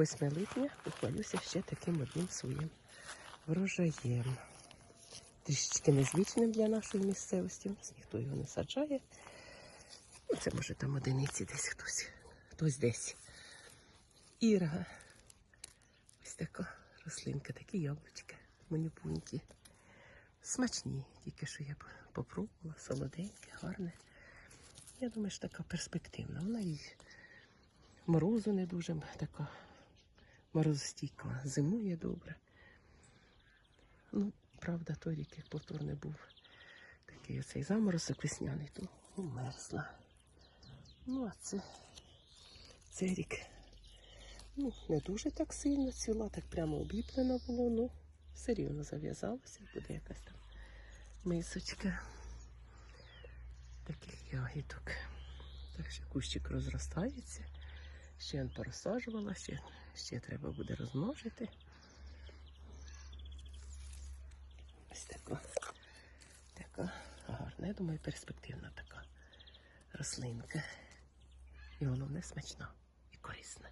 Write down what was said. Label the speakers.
Speaker 1: 8 липня похвалюся ще таким одним своїм врожаєм. Трішечки незвичним для нашої місцевості. У нас ніхто його не саджає. Ну, це може там одиниці десь хтось. Хтось десь. Ірга. Ось така рослинка, такі яблучка, манюпунькі. Смачні, тільки що я попробувала, солоденьке, гарне. Я думаю, що така перспективна. Вона і морозу не дуже така морозостійка, зимує добре. Ну, правда, той рік, як повторний був такий оцей заморозок весняний, то умерзла. Ну, а це цей рік. Ну, не дуже так сильно ціла, так прямо обліплена було, ну все рівно зав'язалося, буде якась там мисочка таких ягідок. Так що кущик розростається. Ще я порозсаджувала, ще, ще треба буде розмножити. Ось така, така гарна, я думаю, перспективна така рослинка. І головне смачна і корисна.